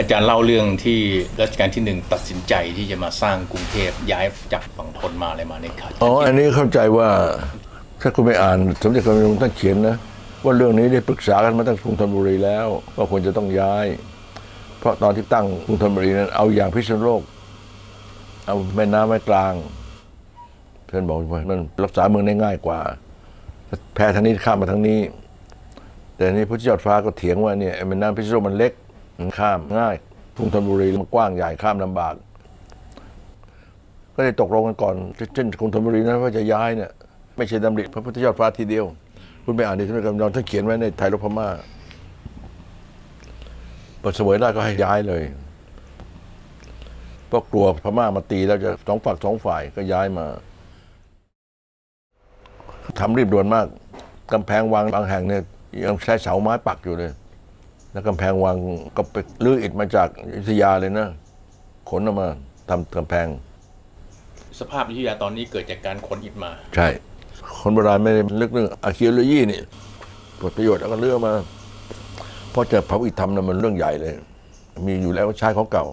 อาจารย์เล่าเรื่องที่รัชกาลที่หนึ่งตัดสินใจที่จะมาสร้างกรุงเทพย้ายจากฝั่งทนมาอะไรมาในข่าวอ๋ออันนี้เข้าใจว่าถ้าคุณไปอ่านสมเด็จพระนรงท่านเขียนนะว่าเรื่องนี้ได้ปรึกษากันมาตั้งกรุงธนบุรีแล้วว่าควรจะต้องย้าย เพราะตอนที่ตั้งกรุงธนบุรีนั้นเอาอย่างพิษณุโลก เอาแม่น้ำไว้กลางเพื่อนบอกว่ามันรักษาเมืองได้ง่ายกว่า แพ้ทางนี้ข้ามมาทางนี้ แต่นี่พระเจ้าฟ้าก็เถียงว่าเนี่ยไอ้แม่น้ำพิษณุโลกมันเล็ก ข้ามง่ายกรุงธนบุรีมันกว้างใหญ่ข้ามลำบาก ก็ได้ตกลงกันก่อน เช่นกรุงธนบุรีนั้นว่าจะย้ายเนี่ยไม่ใช่ดำริพระพุทธยอดฟ้าทีเดียว คุณไปอ่านในสมเด็จพระกำยอนท่านเขียนไว้ในไทยรบพม่าพอเสวยได้ก็ให้ย้ายเลยเพราะกลัวพม่ามาตีแล้วจะสองฝักสองฝ่ายก็ย้ายมาทำรีบด่วนมากกำแพงวังบางแห่งเนี่ยยังใช้เสาไม้ปักอยู่เลย แล้วกำแพงวังก็ไปลื้ออิฐมาจากอยุธยาเลยนะ ขนออกมาทำกำแพง สภาพอยุธยาตอนนี้เกิดจากการขนอิฐมา ใช่ คนโบราณไม่ได้ลึกเรื่องอาคีโลยีนี่ผลประโยชน์แล้วก็เลือกมาเพราะจะเผาอิฐทำนะมันเรื่องใหญ่เลย มีอยู่แล้วใช้ของเก่า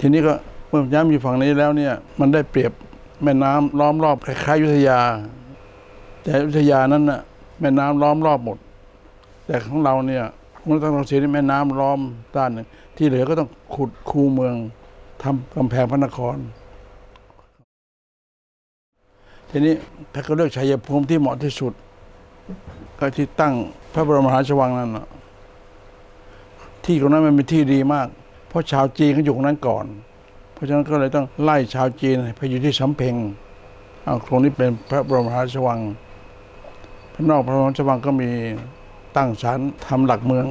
ทีนี้ก็เมื่อย้ำอยู่ฝั่งนี้แล้วเนี่ยมันได้เปรียบแม่น้ำล้อมรอบคล้ายๆยุธยา แต่ยุธยานั้นน่ะแม่น้ำล้อมรอบหมด แต่ของเราเนี่ยมันต้องเสียแม่น้ำล้อมด้านหนึ่งที่เหลือก็ต้องขุดคูเมืองทำกำแพงพระนคร ทีนี้ถ้าก็เลือกชัยภูมิที่เหมาะที่สุด ก็ที่ตั้งพระบรมมหาราชวังนั่นที่ตรงนั้นมันเป็นที่ดีมาก เพราะชาวจีนเขาอยู่ตรงนั้นก่อน เพราะฉะนั้นก็เลยต้องไล่ชาวจีนไปอยู่ที่สำเพ็งเอาตรงนี้เป็นพระบรมมหาราชวังพระนอกพระบรมมหาราชวังก็มีตั้งศาลทำหลักเมือง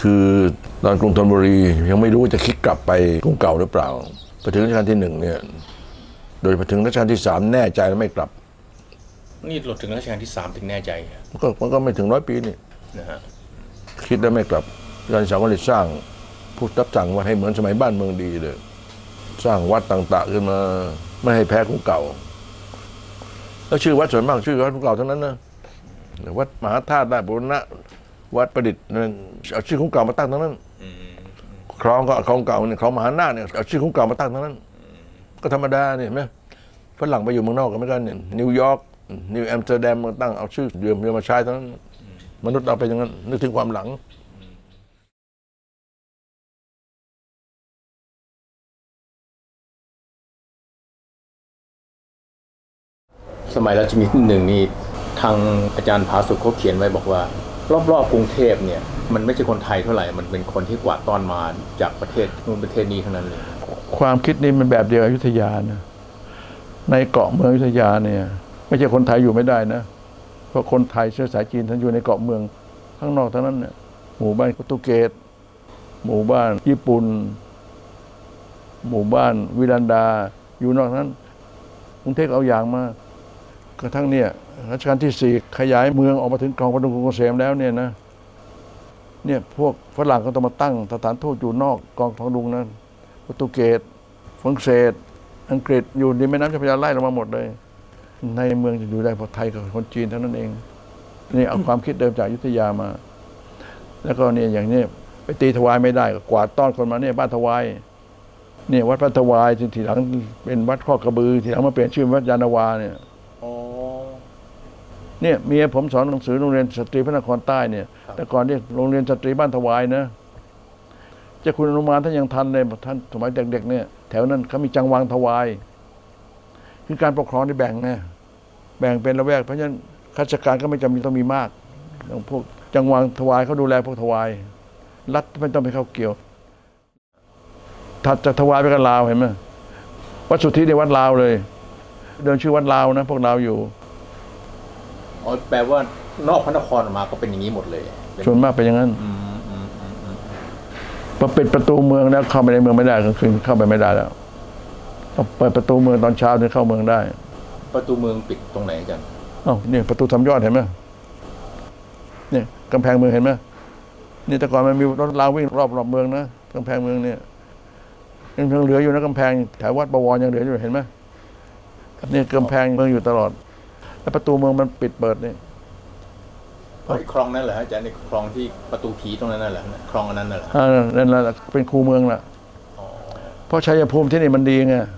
คือตอนกรุงธนบุรียังไม่รู้ว่าจะคิดกลับไปกรุงเก่าหรือเปล่าพอถึงรัชกาลที่หนึ่งเนี่ยโดยพอถึงรัชกาลที่สามแน่ใจแล้วไม่กลับ นี่หลดถึงรัชกาลที่สามถึงแน่ใจ มันก็มันก็ไม่ถึงร้อยปีนี่นะฮะ คิดแล้วไม่กลับรัชกาลที่สามก็เลยสร้างผู้รับสั่งว่าให้เหมือนสมัยบ้านเมืองดีเลย สร้างวัดต่างๆขึ้นมาไม่ให้แพ้กรุงเก่า แล้วชื่อวัดส่วนมากชื่อวัดกรุงเก่าทั้งนั้นนะวัดมหาธาตุราชบุรณะวัดประดิษฐ์นั่นเอาชื่อของเก่ามาตั้งทั้งนั้นคลองก็เอาของเก่าเนี่ยคลองมหานาเนี่ยเอาชื่อของเก่ามาตั้งทั้งนั้น ก็ธรรมดาเนี่ยเห็นไหมฝรั่งไปอยู่เมืองนอกกันไม่กันเนี่ยนิวยอร์กนิวแอมสเตอร์ดัมมาตั้งเอาชื่อเดิมเดิมมาใช้ทั้งนั้น มนุษย์เราเป็นอย่างนั้นนึกถึงความหลังสมัยรัชกาลที่หนึ่งนี่ทางอาจารย์ผาสุกเขาเขียนไว้บอกว่า รอบๆกรุงเทพเนี่ยมันไม่ใช่คนไทยเท่าไหร่มันเป็นคนที่กวาดต้อนมาจากประเทศนู้นประเทศนี้ทั้งนั้นเลย ความคิดนี้มันแบบเดียวกับอยุธยานะในเกาะเมืองอยุธยาเนี่ย ไม่ใช่คนไทยอยู่ไม่ได้นะ เพราะคนไทยเชื้อสายจีนท่านอยู่ในเกาะเมือง ข้างนอกทั้งนั้นเนี่ยหมู่บ้านโปรตุเกสหมู่บ้านญี่ปุ่น หมู่บ้านวิลันดา อยู่นอกนั้นกรุงเทพเอาอย่างมากระทั่งเนี่ยรัชกาลที่สี่ขยายเมืองออกมาถึงคลองพดุงกรุงเกษมแล้วเนี่ยนะเนี่ยพวกฝรั่งก็ต้องมาตั้งสถานทูตอยู่นอกกองทองดุงนั้นโปรตุเกสฝรั่งเศส อังกฤษอยู่ในแม่น้ำเจ้าพระยาไล่ลงมาหมดเลย ในเมืองจะอยู่ได้เพราะไทยกับคนจีนเท่านั้นเองนี่เอาความคิดเดิมจากยุทธยามา แล้วก็เนี่ยอย่างนี้ไปตีถวายไม่ได้ก็กวาดต้อนคนมาเนี่ยบ้านถวายเนี่ยวัดพระถวายทีหลังเป็นวัดข้อกระบือ ทีหลังมาเปลี่ยนชื่อวัดยานาวาเนี่ยเนี่ยเมียผมสอนหนังสือโรงเรียนสตรีพระนครใต้เนี่ย แต่ก่อนเนี่ยโรงเรียนสตรีบ้านถวายนะเจ้าคุณอนุมานท่านยังทันเลยท่านสมัยเด็กๆเนี่ย แถวนั้นเขามีจังหวังถวาย คือการปกครองที่แบ่งไงแบ่งเป็นละแวก เพราะฉะนั้นข้าราชการก็ไม่จำเป็นต้องมีมากอย่างพวกจังหวังถวายเขาดูแลพวกถวาย รัฐไม่ต้องไปเข้าเกี่ยว ถัดจากถวายไปกับลาวเห็นไหมวัดสุทธิในวัดลาวเลย เดิมชื่อวัดลาวนะ พวกเราวอยู่อ๋อแปลว่านอกพระนครออกมาก็เป็นอย่างนี้หมดเลยเป็นส่วนมากเป็นอย่างนั้นอืมอืมอืมอืมพอปิดประตูเมืองแล้วเข้าไปในเมืองไม่ได้กลางคืนเข้าไปไม่ได้แล้ว ต้องเปิดประตูเมืองตอนเช้าถึงเข้าเมืองได้ประตูเมืองปิดตรงไหนอาจารย์เอ้าเนี่ยประตูสามยอดเห็นไหมเนี่ยกำแพงเมืองเห็นไหมนี่แต่ก่อนมันมีรถรางวิ่งรอบรอบเมืองนะกำแพงเมืองเนี่ยยังยังเหลืออยู่นะกำแพงแถววัดบวรยังเหลืออยู่เห็นไหมเนี่ยกำแพงเมืองอยู่ตลอด แล้วประตูเมืองมันปิดเปิดนี่อ๋อไอ้คลองนั่นเหรอฮะอาจารย์ในคลองที่ประตูผีตรงนั้นน่ะเหรอคลองอันนั้นน่ะเหรออ่านั่นแหละเป็นคูเมืองแหละอ๋อเพราะชัยภูมิที่นี่มันดีไง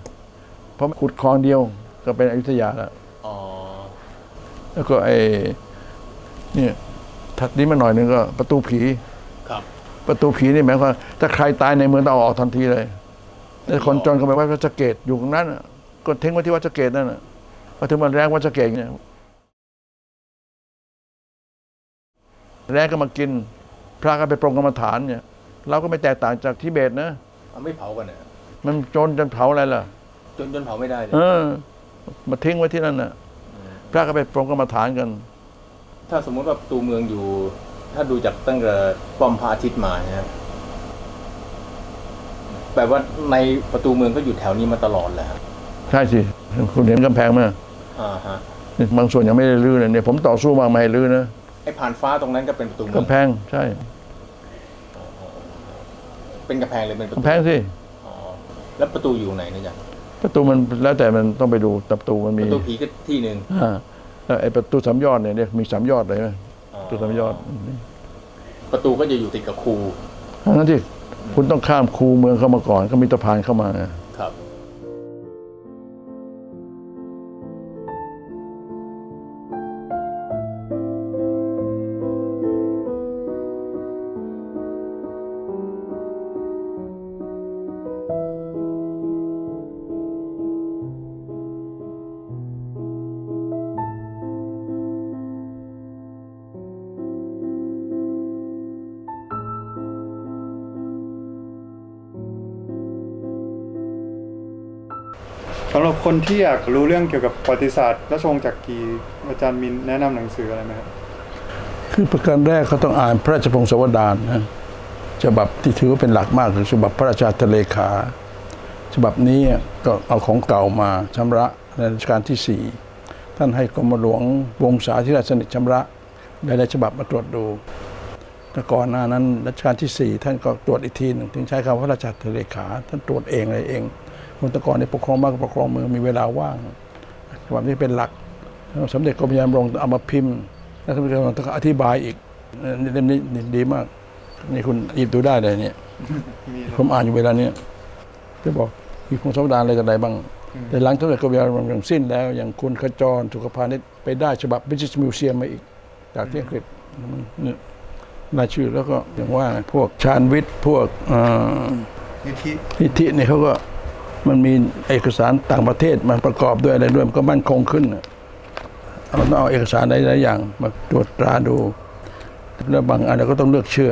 เพ ราะขุดคลองเดียวก็เป็นอยุธยาแล้วอ๋อแล้วก็ไอ้เนี่ยถัดนี้มาหน่อยหนึงก็ ประตูผีครับ ประตูผีนี่หมายความว่าถ้าใครตายในเมืองต้องเอาออกทันทีเลยแต่คนจนก็ไปวัดวัดสะเกตอยู่ตรงนั้นน่ะก็ทิ้งไว้ที่วัดสะเกตนั่นน่ะพอถึงมันแรงวัดสะเกตเนี่ยแรงก็มากิน พระก็ไปปรงกรรมฐานเนี่ย เราก็ไม่แตกต่างจากทิเบตนะเอาไม่เผากันเนี่ยมันจนจนเผาอะไรล่ะ จนจนเผาไม่ได้เลย เออ มาทิ้งไว้ที่นั่นน่ะ พระก็ไปปรงกรรมฐานกัน ถ้าสมมุติว่าประตูเมืองอยู่ ถ้าดูจากตั้งแต่ป้อมพระอาทิตย์มาเนี่ยแปลว่าในประตูเมืองก็อยู่แถวนี้มาตลอดแหละฮะใช่สิ คุณเห็นกำแพงไหมอ่าฮะบางส่วนยังไม่ได้รื้อเลยเนี่ยผมต่อสู้มากไม่ให้รื้อนะไอ้ผ่านฟ้าตรงนั้นก็เป็นประตูเมืองกำแพงใช่ เป็นกำแพงเลยเป็นประตูกำแพงสิ อ๋อแล้วประตูอยู่ไหนนะจ๊ะ ประตูมันแล้วแต่มันต้องไปดูแต่ประตูมันปมีระตูผีก็ที่หนึ่งอ่าแล้วไอ้ประตูสามยอดเนี่ยเนี่ยมีสามยอดเลยนะอ๋อประตูสามยอดประตูก็จะอยู่ติดกับคูทั้งนั้นที่คุณต้องข้ามคูเมืองเข้ามาก่อน ก็มีสะพานเข้ามา สำหรับคนที่อยากรู้เรื่องเกี่ยวกับประวัติศาสตร์ราชวงศ์จักรีอาจารย์มินแนะนำหนังสืออะไรไหมครับคือประการแรกเขาต้องอ่านพระราชพงศาวดารนะฉบับที่ถือว่าเป็นหลักมากคือฉบับพระราชาทะเลขา ฉบับนี้ก็เอาของเก่ามาชำระในรัชกาลที่สี่ท่านให้กรมหลวงวงศาธิราชสนิทชำระหลายๆฉบับมาตรวจดูแต่ก่อนหน้านั้นรัชกาลที่สี่ท่านก็ตรวจอีกทีหนึ่งถึงใช้คำว่าพระราชาทะเลขา ท่านตรวจเองอะไรเอง คนแตะกอนในปกครองบ้านก็ปกครองเมืองมีเวลาว่างฉบับนี้เป็นหลักสมเด็จกรมยามรงเอามาพิมพ์แล้วสมเด็จกรมยามรงต้องอธิบายอีกเออเล่มนี้ดีมาก นี่คุณหยิบดูได้เลยเนี่ยมีผมอ่านอยู่เวลาเนี้ยจะบอกมีพงศาวดารอะไรกันใดบ้าง แต่หลังสมเด็จกรมยามรงสิ้นแล้ว อย่างคุณขจรสุขพาณิชย์ไปได้ฉบับ British Museum มาอีก จากที่อังกฤษเนี่ยรายชื่อแล้วก็อย่างว่าพวกชาญวิทย์พวกเอ่อนิธินิธิเนี่ยเขาก็ มันมีเอกสารต่างประเทศมาประกอบด้วยอะไรด้วยมันก็มั่นคงขึ้นเราต้องเอาเอกสารหลายๆอย่างมาตรวจตราดู แล้วบางอันเราก็ต้องเลือกเชื่อ